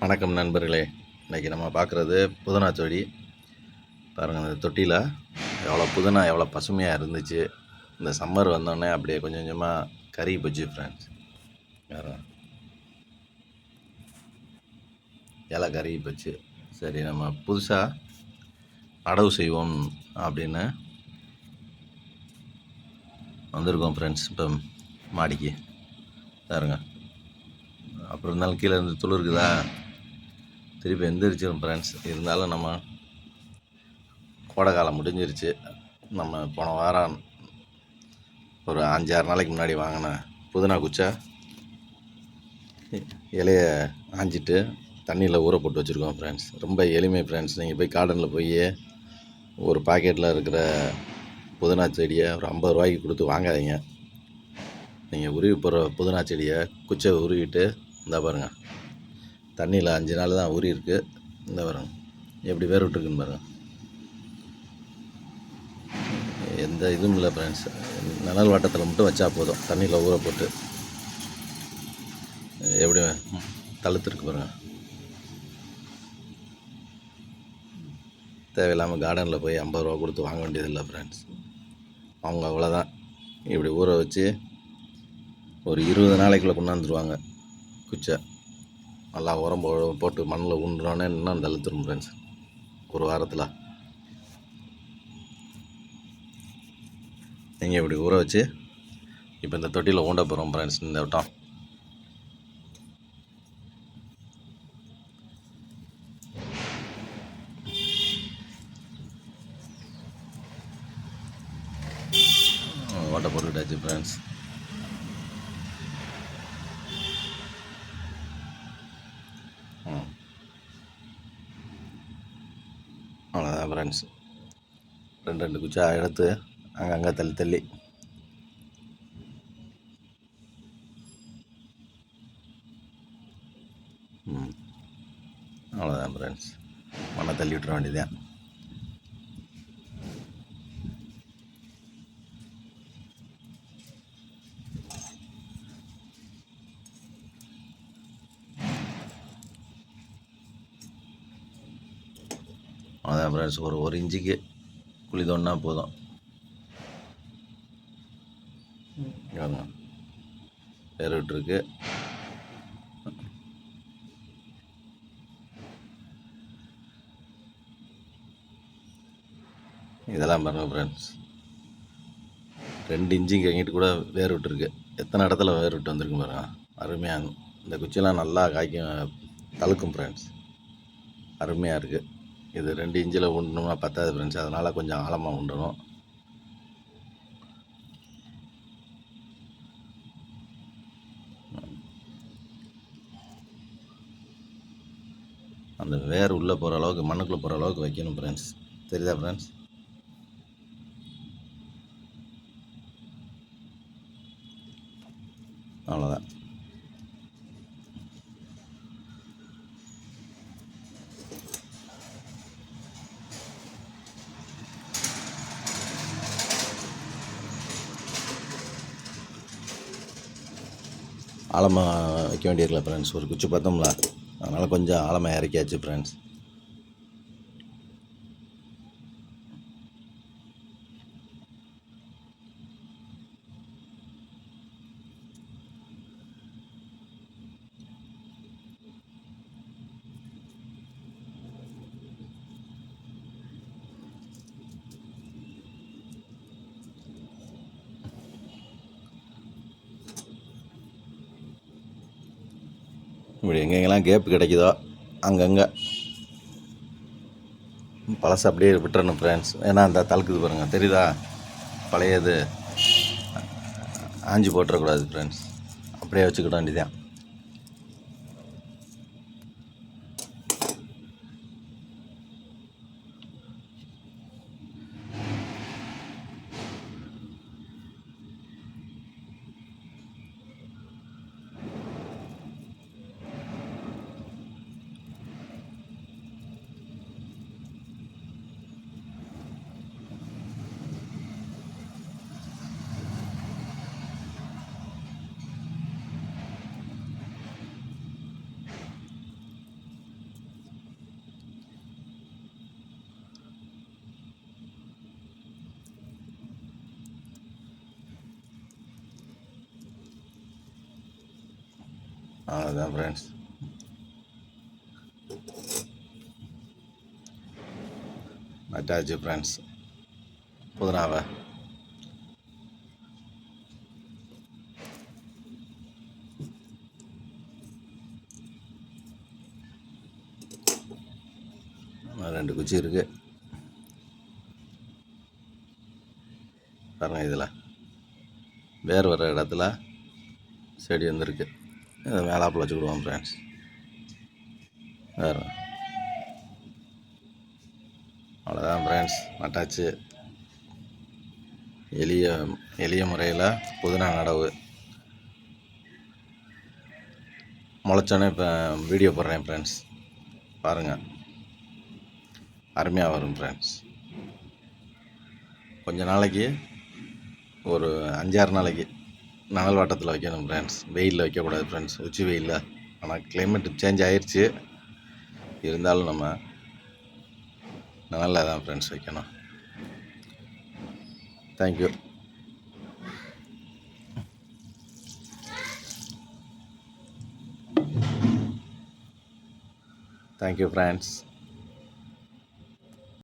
வணக்கம் நண்பர்களே. இன்றைக்கி நம்ம பார்க்குறது புதினா செடி. பாருங்கள் இந்த தொட்டியில் எவ்வளோ புதினா எவ்வளோ பசுமையாக இருந்துச்சு. இந்த சம்மர் வந்தோடனே அப்படியே கொஞ்சம் கொஞ்சமாக கறி போச்சு ஃப்ரெண்ட்ஸ் வேறு. இலை கறி போச்சு. சரி நம்ம புதுசாக அடவு செய்வோம் அப்படின்னு வந்திருக்கோம் ஃப்ரெண்ட்ஸ் இப்போ மாடிக்கு. பாருங்க. அப்புறம் இருந்தாலும் கீழே இருந்து துளிருக்குதா? திருப்பி எந்திரிச்சிடும் ஃப்ரெண்ட்ஸ் இருந்தாலும் நம்ம கோடை காலம் முடிஞ்சிருச்சு. நம்ம போன வாரம் ஒரு அஞ்சாறு நாளைக்கு முன்னாடி வாங்கின புதினா குச்சா இலைய ஆஞ்சிட்டு தண்ணியில் ஊற போட்டு வச்சுருக்கோம் ஃப்ரெண்ட்ஸ் ரொம்ப எளிமை ஃப்ரெண்ட்ஸ் நீங்கள் போய் கார்டனில் போய் ஒரு பாக்கெட்டில் இருக்கிற புதினா செடியை ஒரு ஐம்பது ரூபாய்க்கு கொடுத்து வாங்காதீங்க. நீங்கள் உருவி போகிற புதினா செடியை குச்சை உருவிட்டு இந்த பாருங்கள் தண்ணியில் அஞ்சு நாள் தான் ஊறி இருக்கு இந்த பாருங்க. எப்படி வேர் விட்டுருக்குன்னு பாருங்க. எந்த இதுவும் இல்லை ஃப்ரெண்ட்ஸ் நனல் வாட்டத்தில் மட்டும் வச்சா போதும். தண்ணியில் ஊற போட்டு. எப்படி தழுத்துருக்கு பாருங்கள் தேவையில்லாமல் கார்டனில் போய் ஐம்பது ரூபா கொடுத்து வாங்க வேண்டியதில்லை ஃப்ரெண்ட்ஸ் அவங்க அவ்வளோதான் இப்படி ஊற வச்சு ஒரு இருபது நாளைக்குள்ளே கொண்டாந்துருவாங்க. குச்சை. நல்லா உரம் போ போட்டு மண்ணில் ஊன்றோன்னே இன்னும் தழுத்துரும் ஃப்ரெண்ட்ஸ் ஒரு வாரத்தில். நீங்கள் இப்படி ஊற வச்சு இப்போ இந்த தொட்டியில் ஊண்ட போகிறோம் ஃப்ரெண்ட்ஸ் இந்த வட்டம். ஓட்டை போட்டுக்கிட்டாச்சு ஃப்ரெண்ட்ஸ் அவ்வளோதான் ஃப்ரெண்ட்ஸ் ரெண்டு ரெண்டு குச்சா எடுத்து அங்கங்கே தள்ளி தள்ளி. ம். அவ்வளோதான் ஃப்ரெண்ட்ஸ் மண்ணை தள்ளி விட்டுற வேண்டியதான் அதான் ஃப்ரெண்ட்ஸ் ஒரு ஒரு இன்ச்சுக்கு குழி தோண்டினா போதும். பாருங்க விட்டுருக்கு இதெல்லாம் பாருங்கள் ஃப்ரெண்ட்ஸ் ரெண்டு இன்ச்சுக்கு கங்கிட்டு கூட வேர் விட்டுருக்கு எத்தனை இடத்துல வேர் விட்டு வந்திருக்கு பாருங்க. அருமையாக இந்த குச்சியெல்லாம் நல்லா காய்க்கும் தழுக்கும் ஃப்ரெண்ட்ஸ் அருமையாக இருக்குது இது ரெண்டு இன்ச்சில் உண்டணும்னா பத்தாது ஃப்ரெண்ட்ஸ் அதனால் கொஞ்சம் ஆழமாக உண்டணும். அந்த வேர் உள்ளே போகிற அளவுக்கு மண்ணுக்குள்ளே போகிற அளவுக்கு வைக்கணும் ஃப்ரெண்ட்ஸ் தெரியுதா ஃப்ரெண்ட்ஸ் ஆழமாக வைக்க வேண்டியிருக்கல ஃப்ரெண்ட்ஸ் ஒரு குச்சி பார்த்தோம்ல அதனால் கொஞ்சம் ஆழமாக இறக்கியாச்சு ஃப்ரெண்ட்ஸ் இப்படி எங்கெங்கெல்லாம் கேப் கிடைக்குதோ அங்கங்கே பழசு அப்படியே விட்டுறணும் ஃப்ரெண்ட்ஸ் ஏன்னா அந்த தழுக்குது பாருங்கள் தெரியுதா பழையது ஆஞ்சி போட்டுறக்கூடாது ஃப்ரெண்ட்ஸ் அப்படியே வச்சுக்கிட வேண்டியதான் அவ்வளோதான் ஃப்ரெண்ட்ஸ் நட்டாச்சு ஃப்ரெண்ட்ஸ் புதினாவை ரெண்டு குச்சி இருக்கு. பாருங்க இதில். வேர் வர இடத்துல செடி வந்திருக்கு. இதை மேலாப்பில் வச்சுக்கிடுவோம் ஃப்ரெண்ட்ஸ் வேறு. அவ்வளோதான் ஃப்ரெண்ட்ஸ் நட்டாச்சு. எளிய எளிய முறையில் புதினா நடவு. முளைச்சோன்னே இப்போ வீடியோ போடுறேன் ஃப்ரெண்ட்ஸ் பாருங்கள் அருமையாக வரும் ஃப்ரெண்ட்ஸ் கொஞ்ச நாளைக்கு ஒரு அஞ்சாறு நாளைக்கு நனல் வாட்டத்தில் வைக்கணும் ஃப்ரெண்ட்ஸ் வெயிலில் வைக்கக்கூடாது ஃப்ரெண்ட்ஸ் உச்சி வெயிலில். ஆனால் கிளைமேட் சேஞ்ச் ஆயிடுச்சு இருந்தாலும் நம்ம நனலில் தான் ஃப்ரெண்ட்ஸ் வைக்கணும். Thank you thank you friends